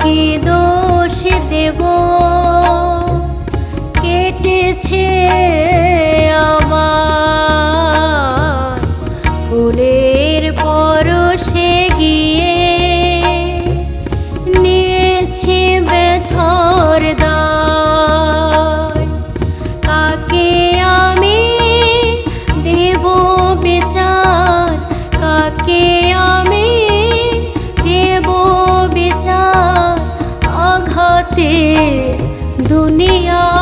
কি দো দুনিয়া